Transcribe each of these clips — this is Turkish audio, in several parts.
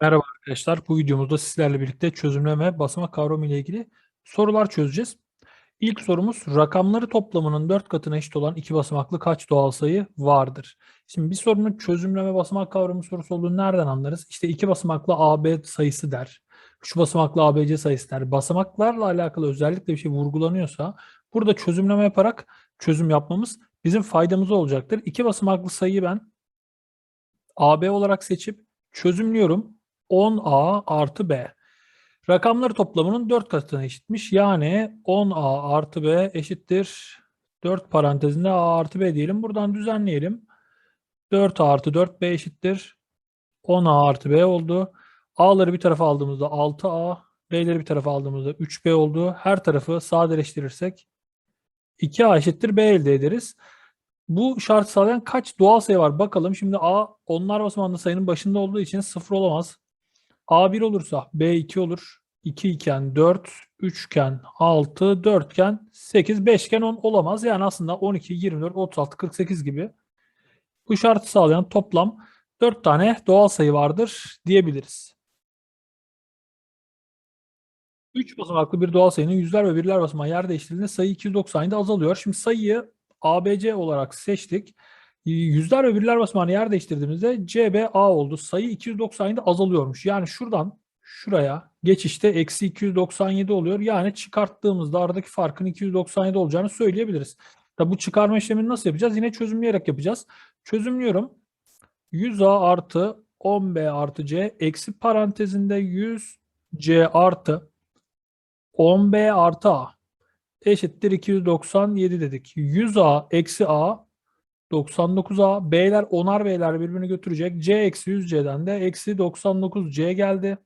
Merhaba arkadaşlar. Bu videomuzda sizlerle birlikte çözümleme basamak kavramı ile ilgili sorular çözeceğiz. İlk sorumuz rakamları toplamının 4 katına eşit olan iki basamaklı kaç doğal sayı vardır? Şimdi bir sorunun çözümleme basamak kavramı sorusu olduğunu nereden anlarız? İşte iki basamaklı AB sayısı der. Şu basamaklı ABC sayısı der. Basamaklarla alakalı özellikle bir şey vurgulanıyorsa burada çözümleme yaparak çözüm yapmamız bizim faydamıza olacaktır. İki basamaklı sayıyı ben AB olarak seçip çözümlüyorum. 10A artı B. Rakamları toplamının 4 katına eşitmiş. Yani 10A artı B eşittir. 4 parantezinde A artı B diyelim. Buradan düzenleyelim. 4A artı 4B eşittir. 10A artı B oldu. A'ları bir tarafa aldığımızda 6A, B'leri bir tarafa aldığımızda 3B oldu. Her tarafı sadeleştirirsek 2A eşittir B elde ederiz. Bu şart sağlayan kaç doğal sayı var? Bakalım. Şimdi A onlar basamağında sayının başında olduğu için 0 olamaz. A 1 olursa B 2 olur. 2 iken 4, 3 iken 6, 4 iken 8, 5 iken 10 olamaz. Yani aslında 12, 24, 36, 48 gibi bu şartı sağlayan toplam 4 tane doğal sayı vardır diyebiliriz. 3 basamaklı bir doğal sayının yüzler ve birler basamağı yer değiştirildiğinde sayı 297 azalıyor. Şimdi sayıyı ABC olarak seçtik. Yüzler ve birler basamağını yer değiştirdiğimizde CBA oldu. Sayı 297 azalıyormuş. Yani şuradan şuraya geçişte eksi 297 oluyor. Yani çıkarttığımızda aradaki farkın 297 olacağını söyleyebiliriz. Tabi bu çıkarma işlemini nasıl yapacağız? Yine çözümleyerek yapacağız. Çözümlüyorum. 100A artı 10B artı C eksi parantezinde 100C artı 10B artı A eşittir 297 dedik. 100A eksi A 99A. B'ler onar B'ler birbirini götürecek. C eksi 100C'den de eksi 99C geldi.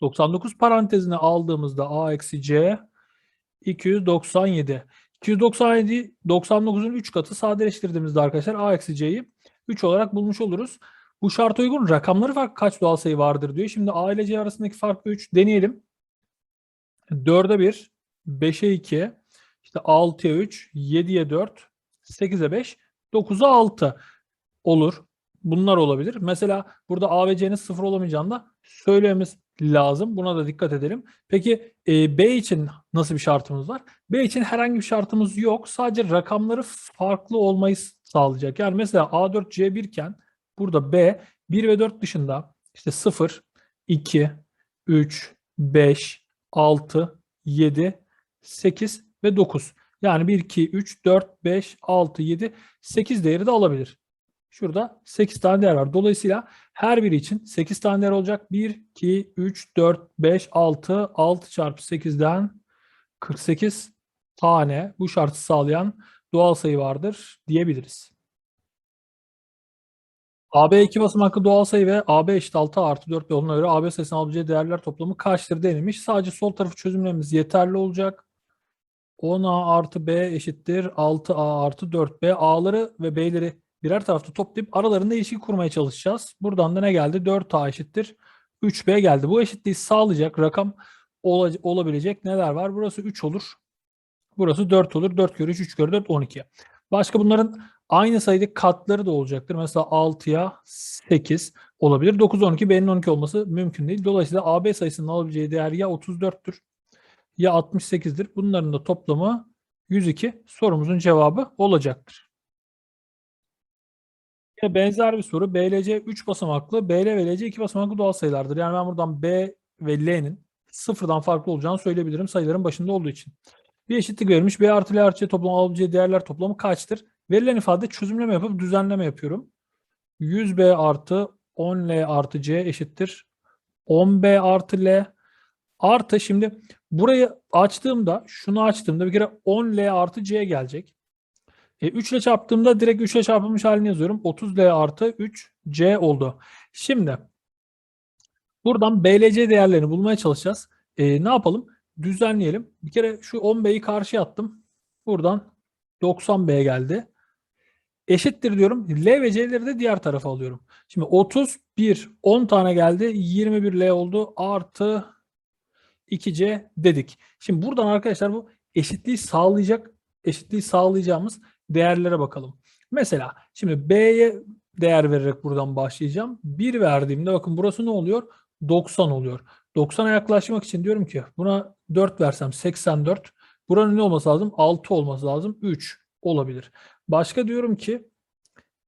99 parantezine aldığımızda A eksi C 297. 297 99'un 3 katı sadeleştirdiğimizde arkadaşlar A eksi C'yi 3 olarak bulmuş oluruz. Bu şart uygun rakamları farklı kaç doğal sayı vardır diyor. Şimdi A ile C arasındaki fark 3 deneyelim. 4'e 1, 5'e 2, işte 6'ya 3, 7'ye 4, 8'e 5, 9'a 6 olur. Bunlar olabilir. Mesela burada A ve C'nin sıfır olamayacağını da söylememiz lazım. Buna da dikkat edelim. Peki e, B için nasıl bir şartımız var? B için herhangi bir şartımız yok. Sadece rakamları farklı olmayı sağlayacak. Yani mesela A4 C1 iken burada B 1 ve 4 dışında işte 0, 2, 3, 5, 6, 7, 8 ve 9. Yani 1, 2, 3, 4, 5, 6, 7, 8 değeri de alabilir. Şurada 8 tane değer var. Dolayısıyla her biri için 8 tane değer olacak. 1, 2, 3, 4, 5, 6, 6 çarpı 8'den 48 tane bu şartı sağlayan doğal sayı vardır diyebiliriz. AB iki basamaklı doğal sayı ve AB eşit 6 artı 4 ve ona göre AB sayısının alabileceği değerler toplamı kaçtır denilmiş. Sadece sol tarafı çözümlememiz yeterli olacak. 10A artı B eşittir 6A artı 4B. A'ları ve B'leri birer tarafta toplayıp aralarında ilişki kurmaya çalışacağız. Buradan da ne geldi? 4A eşittir 3B geldi. Bu eşitliği sağlayacak rakam ola, olabilecek neler var? Burası 3 olur. Burası 4 olur. 4 kere 3, 3 kere 4, 12. Başka bunların aynı sayıdaki katları da olacaktır. Mesela 6'ya 8 olabilir. 9, 12, B'nin 12 olması mümkün değil. Dolayısıyla AB sayısının alabileceği değer ya 34'tür ya 68'dir. Bunların da toplamı 102 sorumuzun cevabı olacaktır. Yine benzer bir soru. BLC 3 basamaklı, BL ve LC 2 basamaklı doğal sayılardır. Yani ben buradan B ve L'nin sıfırdan farklı olacağını söyleyebilirim sayıların başında olduğu için. Bir eşitlik verilmiş. B artı L artı C toplamı alabileceği değerler toplamı kaçtır? Verilen ifade çözümleme yapıp düzenleme yapıyorum. 100B artı 10L artı C eşittir. 10B artı L artı şimdi burayı açtığımda şunu açtığımda bir kere 10L artı C gelecek. E, 3 ile çarptığımda direkt 3 ile çarpılmış halini yazıyorum. 30L artı 3C oldu. Şimdi buradan BLC değerlerini bulmaya çalışacağız. E, ne yapalım? Düzenleyelim. Bir kere şu 10B'yi karşıya attım. Buradan 90B geldi. Eşittir diyorum. L ve C'leri de diğer tarafa alıyorum. Şimdi 31, 10 tane geldi. 21L oldu. Artı 2C dedik. Şimdi buradan arkadaşlar bu eşitliği sağlayacak, eşitliği sağlayacağımız değerlere bakalım. Mesela şimdi B'ye değer vererek buradan başlayacağım. 1 verdiğimde bakın burası ne oluyor? 90 oluyor. 90'a yaklaşmak için diyorum ki buna 4 versem 84. Buranın ne olması lazım? 6 olması lazım. 3 olabilir. Başka diyorum ki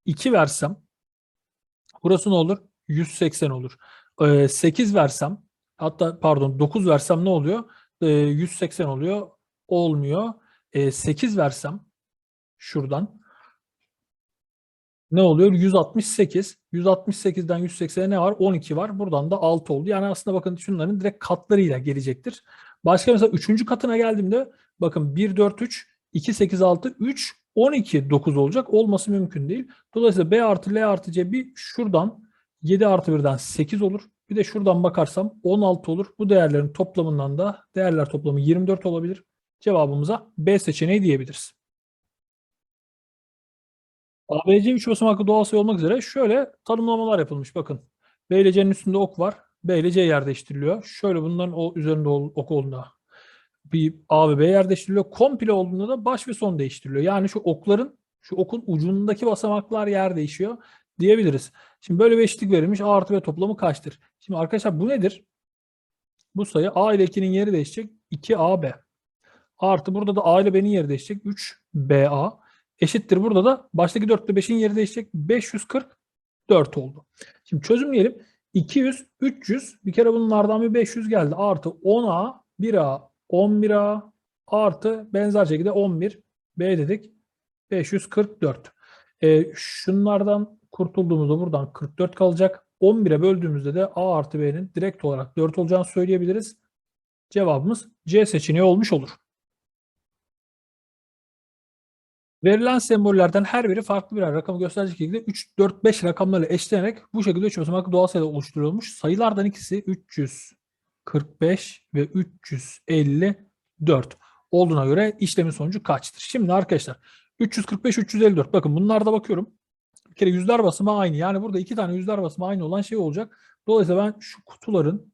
2 versem burası ne olur? 180 olur. Ee, 8 versem hatta pardon 9 versem ne oluyor? Ee, 180 oluyor. Olmuyor. Ee, 8 versem şuradan ne oluyor? 168. 168'den 180'e ne var? 12 var. Buradan da 6 oldu. Yani aslında bakın şunların direkt katlarıyla gelecektir. Başka mesela 3. katına geldiğimde bakın 1, 4, 3, 2, 8, 6, 3, 12, 9 olacak. Olması mümkün değil. Dolayısıyla B artı L artı C bir şuradan 7 artı 1'den 8 olur. Bir de şuradan bakarsam 16 olur. Bu değerlerin toplamından da değerler toplamı 24 olabilir. Cevabımıza B seçeneği diyebiliriz. ABC 3 basamaklı doğal sayı olmak üzere şöyle tanımlamalar yapılmış. Bakın B ile C'nin üstünde ok var. B ile C yer değiştiriliyor. Şöyle bunların o üzerinde ok olduğunda bir A ve B yer değiştiriliyor. Komple olduğunda da baş ve son değiştiriliyor. Yani şu okların şu okun ucundaki basamaklar yer değişiyor diyebiliriz. Şimdi böyle bir eşitlik verilmiş. A artı B toplamı kaçtır? Şimdi arkadaşlar bu nedir? Bu sayı A ile 2'nin yeri değişecek. 2AB. Artı burada da A ile B'nin yeri değişecek. 3BA eşittir. Burada da baştaki 4 ile 5'in yeri değişecek. 544 oldu. Şimdi çözümleyelim. 200, 300 bir kere bunlardan bir 500 geldi. Artı 10A, 1A, 11A artı benzer şekilde 11 B dedik. 544. E, şunlardan kurtulduğumuzda buradan 44 kalacak. 11'e böldüğümüzde de A artı B'nin direkt olarak 4 olacağını söyleyebiliriz. Cevabımız C seçeneği olmuş olur. Verilen sembollerden her biri farklı birer rakamı gösterecek şekilde 3, 4, 5 rakamlarla eşlenerek bu şekilde 3 basamaklı doğal sayıda oluşturulmuş. Sayılardan ikisi 345 ve 354 olduğuna göre işlemin sonucu kaçtır? Şimdi arkadaşlar 345, 354 bakın bunlarda bakıyorum. Bir kere yüzler basımı aynı. Yani burada iki tane yüzler basımı aynı olan şey olacak. Dolayısıyla ben şu kutuların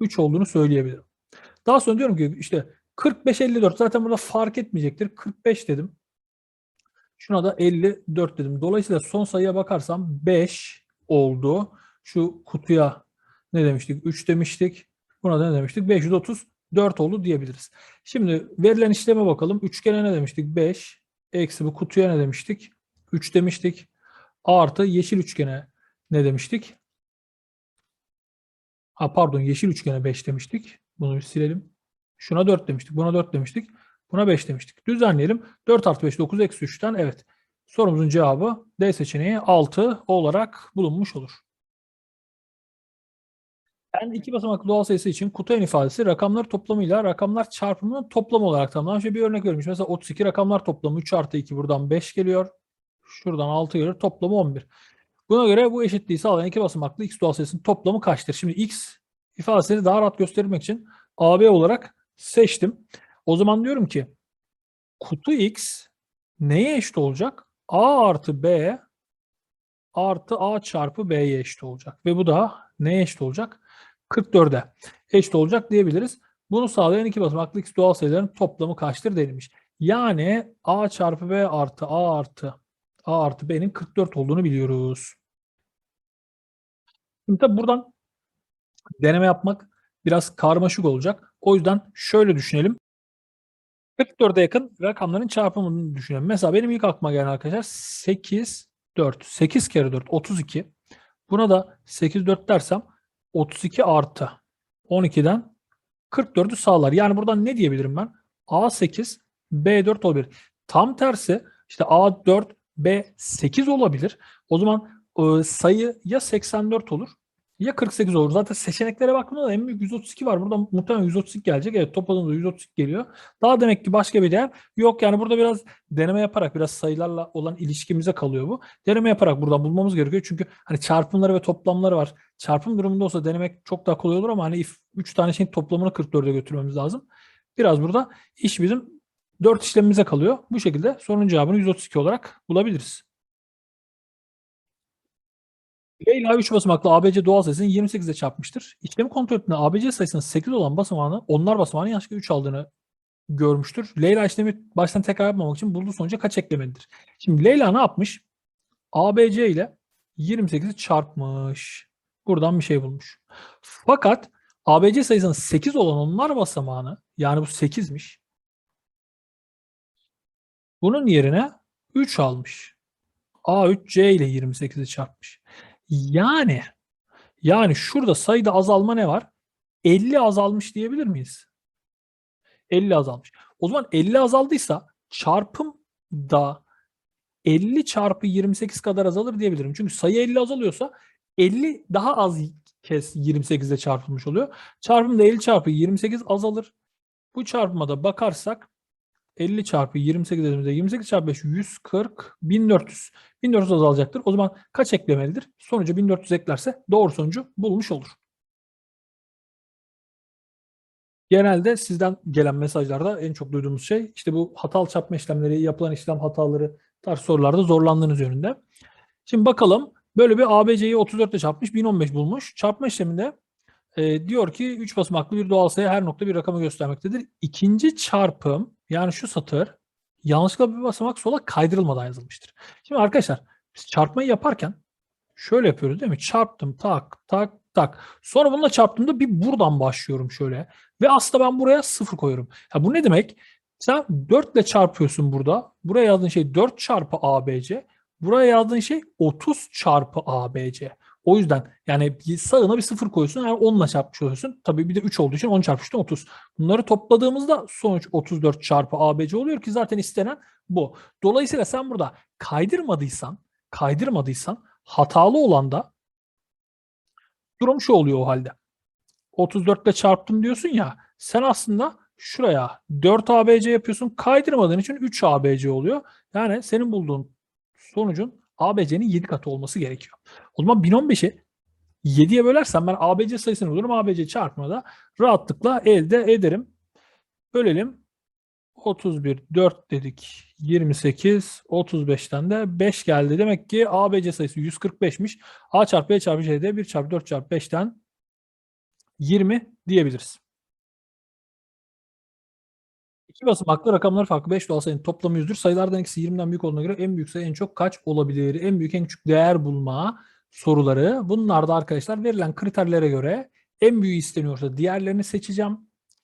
3 olduğunu söyleyebilirim. Daha sonra diyorum ki işte 45, 54 zaten burada fark etmeyecektir. 45 dedim. Şuna da 54 dedim. Dolayısıyla son sayıya bakarsam 5 oldu. Şu kutuya ne demiştik? 3 demiştik. Buna da ne demiştik? 534 oldu diyebiliriz. Şimdi verilen işleme bakalım. Üçgene ne demiştik? 5. Eksi bu kutuya ne demiştik? 3 demiştik. Artı yeşil üçgene ne demiştik? Ha pardon yeşil üçgene 5 demiştik. Bunu silelim. Şuna 4 demiştik. Buna 4 demiştik. Buna 5 demiştik. Düzenleyelim. 4 artı 5 9 eksi 3'ten evet. Sorumuzun cevabı D seçeneği 6 olarak bulunmuş olur. Ben iki basamaklı doğal sayısı için kutu en ifadesi rakamlar toplamıyla rakamlar çarpımının toplamı olarak tanımlanmış. Bir örnek verilmiş. Mesela 32 rakamlar toplamı 3 artı 2 buradan 5 geliyor. Şuradan 6 geliyor. Toplamı 11. Buna göre bu eşitliği sağlayan iki basamaklı x doğal sayısının toplamı kaçtır? Şimdi x ifadesini daha rahat göstermek için AB olarak seçtim. O zaman diyorum ki kutu x neye eşit olacak? A artı B artı A çarpı B'ye eşit olacak. Ve bu da neye eşit olacak? 44'e eşit olacak diyebiliriz. Bunu sağlayan iki basamaklı x doğal sayıların toplamı kaçtır denilmiş. Yani A çarpı B artı A artı A artı B'nin 44 olduğunu biliyoruz. Şimdi tabi buradan deneme yapmak biraz karmaşık olacak. O yüzden şöyle düşünelim. 44'e yakın rakamların çarpımını düşünelim. Mesela benim ilk aklıma gelen arkadaşlar 8, 4. 8 kere 4, 32. Buna da 8, 4 dersem 32 artı 12'den 44'ü sağlar. Yani buradan ne diyebilirim ben? A8, B4 olabilir. Tam tersi işte A4, B8 olabilir. O zaman e, sayı ya 84 olur ya 48 olur. Zaten seçeneklere baktığımda da en büyük 132 var. Burada muhtemelen 132 gelecek. Evet topladığımda 132 geliyor. Daha demek ki başka bir değer yok. Yani burada biraz deneme yaparak biraz sayılarla olan ilişkimize kalıyor bu. Deneme yaparak buradan bulmamız gerekiyor. Çünkü hani çarpımları ve toplamları var. Çarpım durumunda olsa denemek çok daha kolay olur ama hani 3 tane şeyin toplamını 44'e götürmemiz lazım. Biraz burada iş bizim 4 işlemimize kalıyor. Bu şekilde sorunun cevabını 132 olarak bulabiliriz. Leyla 3 basamaklı ABC doğal sayısını 28'e çarpmıştır. İşlemi kontrol ettiğinde ABC sayısının 8 olan basamağını onlar basamağının yanlışlıkla 3 aldığını görmüştür. Leyla işlemi baştan tekrar yapmamak için bulduğu sonuca kaç eklemelidir? Şimdi Leyla ne yapmış? ABC ile 28'i çarpmış. Buradan bir şey bulmuş. Fakat ABC sayısının 8 olan onlar basamağını yani bu 8'miş. Bunun yerine 3 almış. A3C ile 28'i çarpmış. Yani yani şurada sayıda azalma ne var? 50 azalmış diyebilir miyiz? 50 azalmış. O zaman 50 azaldıysa çarpım da 50 çarpı 28 kadar azalır diyebilirim. Çünkü sayı 50 azalıyorsa 50 daha az kez 28 ile çarpılmış oluyor. Çarpım da 50 çarpı 28 azalır. Bu çarpıma da bakarsak 50 çarpı 28 dediğimizde 28 çarpı 5 140 1400. 1400 azalacaktır. O zaman kaç eklemelidir? Sonucu 1400 eklerse doğru sonucu bulmuş olur. Genelde sizden gelen mesajlarda en çok duyduğumuz şey işte bu hatalı çarpma işlemleri, yapılan işlem hataları tarz sorularda zorlandığınız yönünde. Şimdi bakalım böyle bir ABC'yi 34 ile çarpmış 1015 bulmuş. Çarpma işleminde e, diyor ki 3 basamaklı bir doğal sayı her nokta bir rakamı göstermektedir. İkinci çarpım yani şu satır yanlışlıkla bir basamak sola kaydırılmadan yazılmıştır. Şimdi arkadaşlar biz çarpmayı yaparken şöyle yapıyoruz değil mi? Çarptım tak tak tak. Sonra bununla çarptığımda bir buradan başlıyorum şöyle. Ve aslında ben buraya sıfır koyuyorum. Ya bu ne demek? Sen 4 ile çarpıyorsun burada. Buraya yazdığın şey 4 çarpı ABC. Buraya yazdığın şey 30 çarpı ABC. O yüzden yani sağına bir sıfır koyuyorsun. Yani 10 ile çarpmış oluyorsun. Tabii bir de 3 olduğu için 10 çarpı 3'ten 30. Bunları topladığımızda sonuç 34 çarpı ABC oluyor ki zaten istenen bu. Dolayısıyla sen burada kaydırmadıysan, kaydırmadıysan hatalı olan da durum şu oluyor o halde. 34 ile çarptım diyorsun ya sen aslında şuraya 4 ABC yapıyorsun. Kaydırmadığın için 3 ABC oluyor. Yani senin bulduğun sonucun ABC'nin 7 katı olması gerekiyor. O zaman 1015'i 7'ye bölersem ben ABC sayısını bulurum. ABC çarpmada rahatlıkla elde ederim. Bölelim. 31, 4 dedik. 28, 35'ten de 5 geldi. Demek ki ABC sayısı 145'miş. A çarpı B çarpı C'de 1 çarpı 4 çarpı 5'ten 20 diyebiliriz. İki basamaklı rakamlar farklı 5 doğal sayının toplamı 100'dür. Sayılardan ikisi 20'den büyük olduğuna göre en büyük sayı en çok kaç olabilir? En büyük en küçük değer bulma soruları. Bunlar da arkadaşlar verilen kriterlere göre en büyüğü isteniyorsa diğerlerini seçeceğim.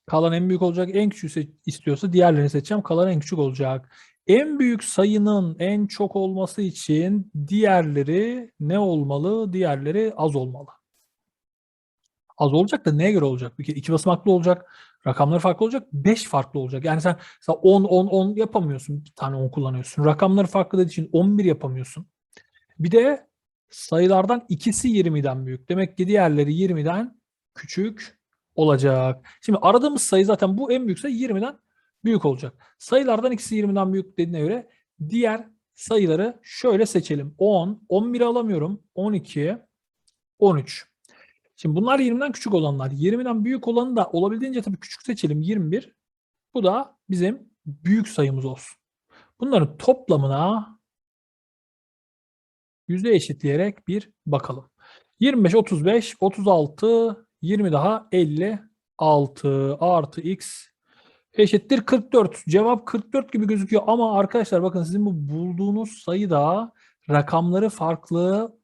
Kalan en büyük olacak. En küçüğü istiyorsa diğerlerini seçeceğim. Kalan en küçük olacak. En büyük sayının en çok olması için diğerleri ne olmalı? Diğerleri az olmalı. Az olacak da neye göre olacak? Bir kere iki basamaklı olacak. Rakamları farklı olacak. 5 farklı olacak. Yani sen mesela 10 10 10 yapamıyorsun. Bir tane 10 kullanıyorsun. Rakamları farklı dediği için 11 yapamıyorsun. Bir de sayılardan ikisi 20'den büyük. Demek ki diğerleri 20'den küçük olacak. Şimdi aradığımız sayı zaten bu en büyük sayı 20'den büyük olacak. Sayılardan ikisi 20'den büyük dediğine göre diğer sayıları şöyle seçelim. 10, 11 alamıyorum. 12, 13. Şimdi bunlar 20'den küçük olanlar. 20'den büyük olanı da olabildiğince tabii küçük seçelim 21. Bu da bizim büyük sayımız olsun. Bunların toplamına yüzde eşitleyerek bir bakalım. 25, 35, 36, 20 daha 56 artı x eşittir 44. Cevap 44 gibi gözüküyor ama arkadaşlar bakın sizin bu bulduğunuz sayı da rakamları farklı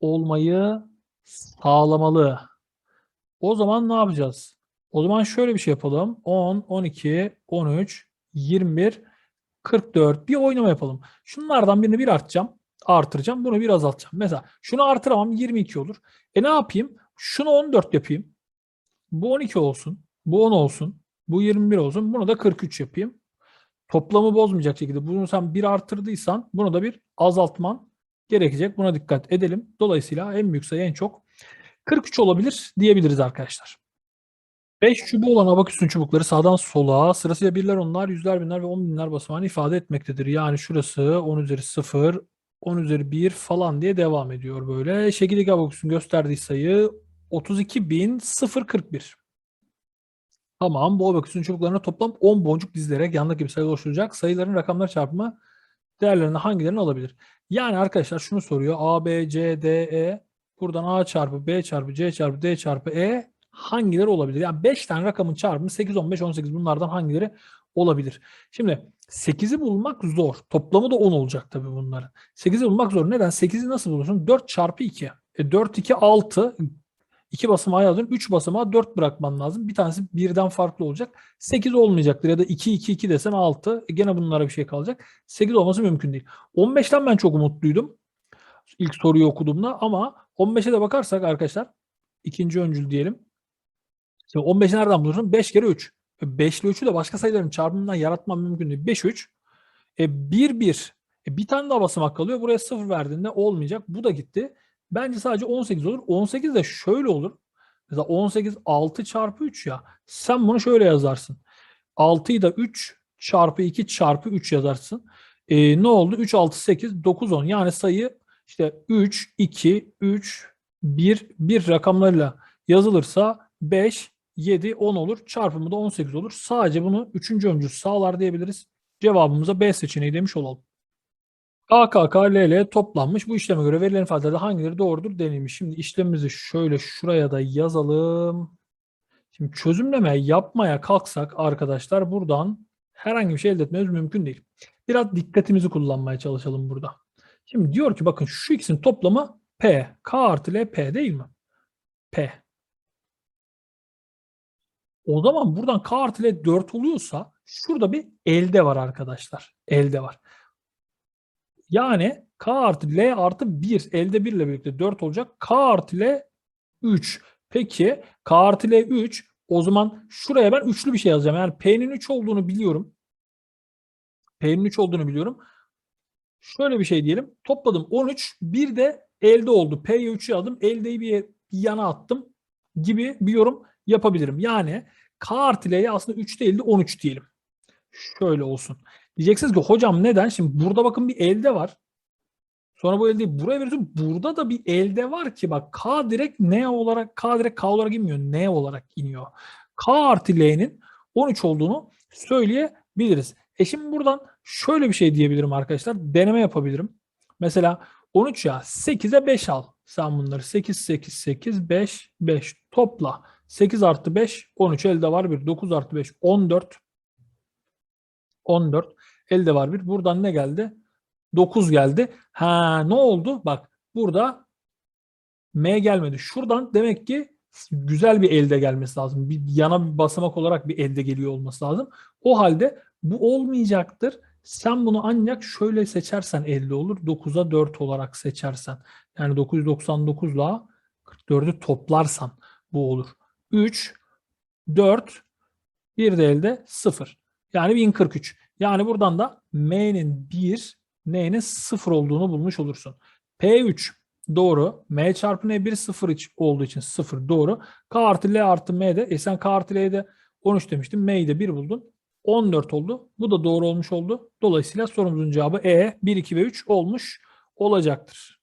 olmayı sağlamalı. O zaman ne yapacağız? O zaman şöyle bir şey yapalım. 10, 12, 13, 21, 44. Bir oynama yapalım. Şunlardan birini bir artacağım. Artıracağım. Bunu bir azaltacağım. Mesela şunu artıramam 22 olur. E ne yapayım? Şunu 14 yapayım. Bu 12 olsun. Bu 10 olsun. Bu 21 olsun. Bunu da 43 yapayım. Toplamı bozmayacak şekilde. Bunu sen bir artırdıysan bunu da bir azaltman gerekecek. Buna dikkat edelim. Dolayısıyla en büyük sayı en çok 43 olabilir diyebiliriz arkadaşlar. 5 çubuğu olan abaküsün çubukları sağdan sola sırasıyla birler, onlar, yüzler, binler ve on binler basamağını ifade etmektedir. Yani şurası 10 üzeri 0, 10 üzeri 1 falan diye devam ediyor böyle. Şekildeki abaküsün gösterdiği sayı 32.041. Tamam bu abaküsün çubuklarına toplam 10 boncuk dizilerek yandaki bir sayı oluşturacak. Sayıların rakamlar çarpımı değerlerini hangilerini alabilir? Yani arkadaşlar şunu soruyor. A, B, C, D, E. Buradan A çarpı B çarpı C çarpı D çarpı E hangileri olabilir? Yani 5 tane rakamın çarpımı 8, 15, 18 bunlardan hangileri olabilir? Şimdi 8'i bulmak zor. Toplamı da 10 olacak tabii bunların. 8'i bulmak zor. Neden? 8'i nasıl bulursun? 4 çarpı 2. E 4, 2, 6. 2 basamağı yazdın. 3 basamağı 4 bırakman lazım. Bir tanesi birden farklı olacak. 8 olmayacaktır. Ya da 2, 2, 2 desen 6. E gene bunlara bir şey kalacak. 8 olması mümkün değil. 15'ten ben çok umutluydum. İlk soruyu okuduğumda ama 15'e de bakarsak arkadaşlar ikinci öncül diyelim. Şimdi 15'i nereden bulursun? 5 kere 3. 5 ile 3'ü de başka sayıların çarpımından yaratmam mümkün değil. 5, 3. E 1, 1. E bir tane daha basamak kalıyor. Buraya 0 verdiğinde olmayacak. Bu da gitti. Bence sadece 18 olur. 18 de şöyle olur. Mesela 18 6 çarpı 3 ya. Sen bunu şöyle yazarsın. 6'yı da 3 çarpı 2 çarpı 3 yazarsın. E, ne oldu? 3, 6, 8, 9, 10. Yani sayı işte 3, 2, 3, 1, 1 rakamlarıyla yazılırsa 5, 7, 10 olur. Çarpımı da 18 olur. Sadece bunu 3. öncül sağlar diyebiliriz. Cevabımıza B seçeneği demiş olalım. KKK, LL toplanmış. Bu işleme göre verilen ifadelerde hangileri doğrudur denilmiş. Şimdi işlemimizi şöyle şuraya da yazalım. Şimdi çözümleme yapmaya kalksak arkadaşlar buradan herhangi bir şey elde etmemiz mümkün değil. Biraz dikkatimizi kullanmaya çalışalım burada. Şimdi diyor ki bakın şu ikisinin toplamı P. K artı L P değil mi? P. O zaman buradan K artı L 4 oluyorsa şurada bir elde var arkadaşlar. Elde var. Yani K artı L artı 1 elde 1 ile birlikte 4 olacak. K artı L 3. Peki K artı L 3 o zaman şuraya ben üçlü bir şey yazacağım. Yani P'nin 3 olduğunu biliyorum. P'nin 3 olduğunu biliyorum. Şöyle bir şey diyelim. Topladım 13. Bir de elde oldu. P'ye 3 yazdım. Eldeyi bir yana attım gibi bir yorum yapabilirim. Yani K artı L'ye aslında 3 değil de 13 diyelim. Şöyle olsun. Diyeceksiniz ki hocam neden? Şimdi burada bakın bir elde var. Sonra bu eldeyi buraya veriyorsun. Burada da bir elde var ki bak K direkt N olarak K direkt K olarak inmiyor. N olarak iniyor. K artı L'nin 13 olduğunu söyleyebiliriz. E şimdi buradan şöyle bir şey diyebilirim arkadaşlar. Deneme yapabilirim. Mesela 13 ya 8'e 5 al. Sen bunları 8, 8, 8, 5, 5 topla. 8 artı 5, 13 elde var bir. 9 artı 5, 14. 14. Elde var bir. Buradan ne geldi? 9 geldi. Ha ne oldu? Bak burada M gelmedi. Şuradan demek ki güzel bir elde gelmesi lazım. Bir yana bir basamak olarak bir elde geliyor olması lazım. O halde bu olmayacaktır. Sen bunu ancak şöyle seçersen elde olur. 9'a 4 olarak seçersen. Yani 999 ile 44'ü toplarsan bu olur. 3, 4, bir de elde 0. Yani 1043. Yani buradan da M'nin 1, N'nin 0 olduğunu bulmuş olursun. P3 doğru. M çarpı N 1 0 iç olduğu için 0 doğru. K artı L artı M'de e sen K artı L'de 13 demiştin. M'yi de 1 buldun. 14 oldu. Bu da doğru olmuş oldu. Dolayısıyla sorumuzun cevabı E 1, 2 ve 3 olmuş olacaktır.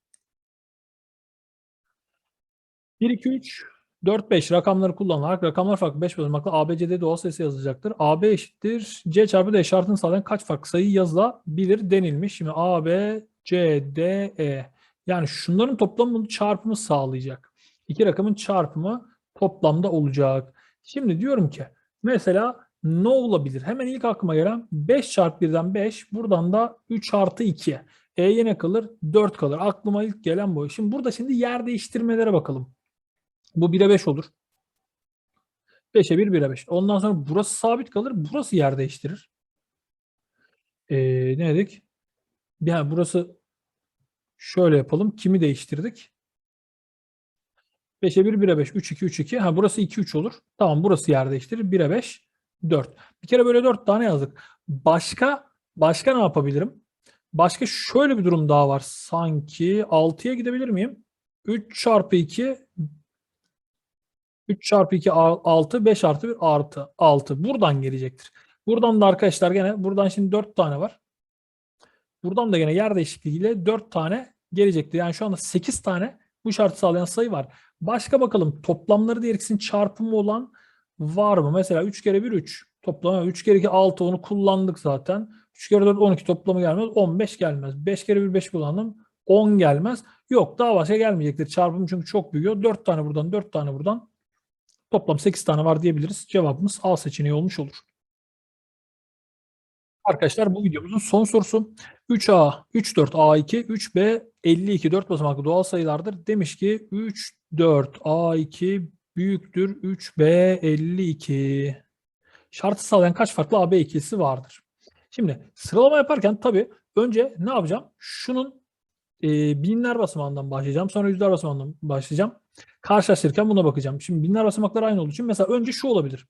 1, 2, 3, 4, 5 rakamları kullanarak rakamlar farklı 5 basamaklı ABCD doğal sayısı yazılacaktır. AB eşittir C çarpı D şartını sağlayan kaç farklı sayı yazılabilir denilmiş. Şimdi AB, C, D, E. Yani şunların toplamının çarpımı sağlayacak. İki rakamın çarpımı toplamda olacak. Şimdi diyorum ki mesela ne olabilir? Hemen ilk aklıma gelen 5 çarpı 1'den 5. Buradan da 3 artı 2. E'ye ne kalır? 4 kalır. Aklıma ilk gelen bu. Şimdi burada şimdi yer değiştirmelere bakalım. Bu 1'e 5 olur. 5'e 1, 1'e 5. Ondan sonra burası sabit kalır. Burası yer değiştirir. Ee, ne dedik? Yani burası şöyle yapalım. Kimi değiştirdik? 5'e 1, 1'e 5. 3, 2, 3, 2. Ha burası 2, 3 olur. Tamam burası yer değiştirir. 1'e 5, 4. Bir kere böyle 4 tane yazdık. Başka başka ne yapabilirim? Başka şöyle bir durum daha var. Sanki 6'ya gidebilir miyim? 3 çarpı 2 3 çarpı 2 6, 5 artı 1 artı 6. Buradan gelecektir. Buradan da arkadaşlar gene buradan şimdi 4 tane var. Buradan da gene yer değişikliğiyle 4 tane gelecektir. Yani şu anda 8 tane bu şartı sağlayan sayı var. Başka bakalım toplamları diğer ikisinin çarpımı olan var mı? Mesela 3 kere 1 3. Toplamı 3 kere 2 6 onu kullandık zaten. 3 kere 4 12 toplamı gelmez. 15 gelmez. 5 kere 1 5 kullandım. 10 gelmez. Yok daha başka gelmeyecektir. Çarpım çünkü çok büyüyor. 4 tane buradan 4 tane buradan. Toplam 8 tane var diyebiliriz. Cevabımız A seçeneği olmuş olur. Arkadaşlar bu videomuzun son sorusu 3A, 34, A2, 3B, 52 4 basamaklı doğal sayılardır. Demiş ki 3, 4, A2 büyüktür 3B 52. Şartı sağlayan kaç farklı AB ikilisi vardır? Şimdi sıralama yaparken tabii önce ne yapacağım? Şunun e, binler basamağından başlayacağım. Sonra yüzler basamağından başlayacağım. Karşılaştırırken buna bakacağım. Şimdi binler basamaklar aynı olduğu için mesela önce şu olabilir.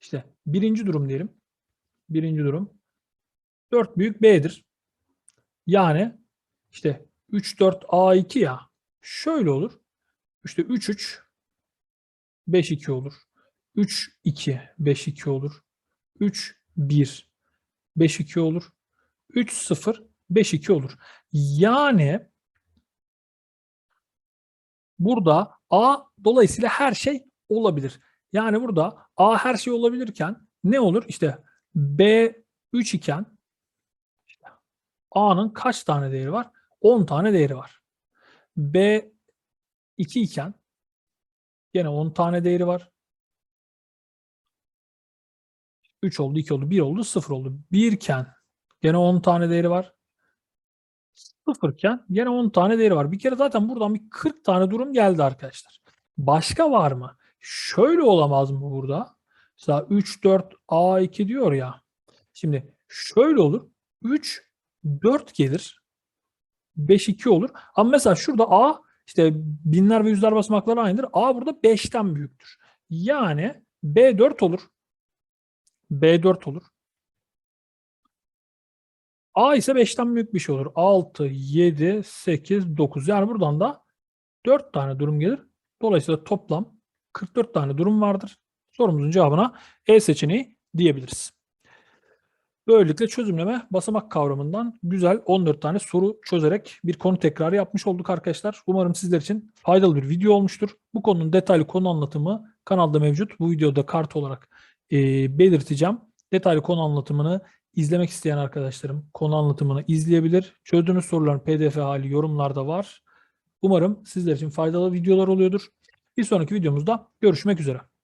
İşte birinci durum diyelim. Birinci durum 4 büyük B'dir. Yani işte 3 4 A2 ya. Şöyle olur. İşte 3 3 5 2 olur. 3 2 5 2 olur. 3 1 5 2 olur. 3 0 5 2 olur. Yani burada A dolayısıyla her şey olabilir. Yani burada A her şey olabilirken ne olur? İşte B 3 iken A'nın kaç tane değeri var? 10 tane değeri var. B 2 iken gene 10 tane değeri var. 3 oldu, 2 oldu, 1 oldu, 0 oldu. 1 iken gene 10 tane değeri var. 0 iken gene 10 tane değeri var. Bir kere zaten buradan bir 40 tane durum geldi arkadaşlar. Başka var mı? Şöyle olamaz mı burada? Mesela 3, 4, A2 diyor ya. Şimdi şöyle olur. 3, 4 gelir. 5, 2 olur. Ama mesela şurada A işte binler ve yüzler basamakları aynıdır. A burada 5'ten büyüktür. Yani B 4 olur. B 4 olur. A ise 5'ten büyük bir şey olur. 6, 7, 8, 9. Yani buradan da 4 tane durum gelir. Dolayısıyla toplam 44 tane durum vardır. Sorumuzun cevabına E seçeneği diyebiliriz. Böylelikle çözümleme basamak kavramından güzel 14 tane soru çözerek bir konu tekrarı yapmış olduk arkadaşlar. Umarım sizler için faydalı bir video olmuştur. Bu konunun detaylı konu anlatımı kanalda mevcut. Bu videoda kart olarak e, belirteceğim. Detaylı konu anlatımını izlemek isteyen arkadaşlarım konu anlatımını izleyebilir. Çözdüğünüz soruların pdf hali yorumlarda var. Umarım sizler için faydalı videolar oluyordur. Bir sonraki videomuzda görüşmek üzere.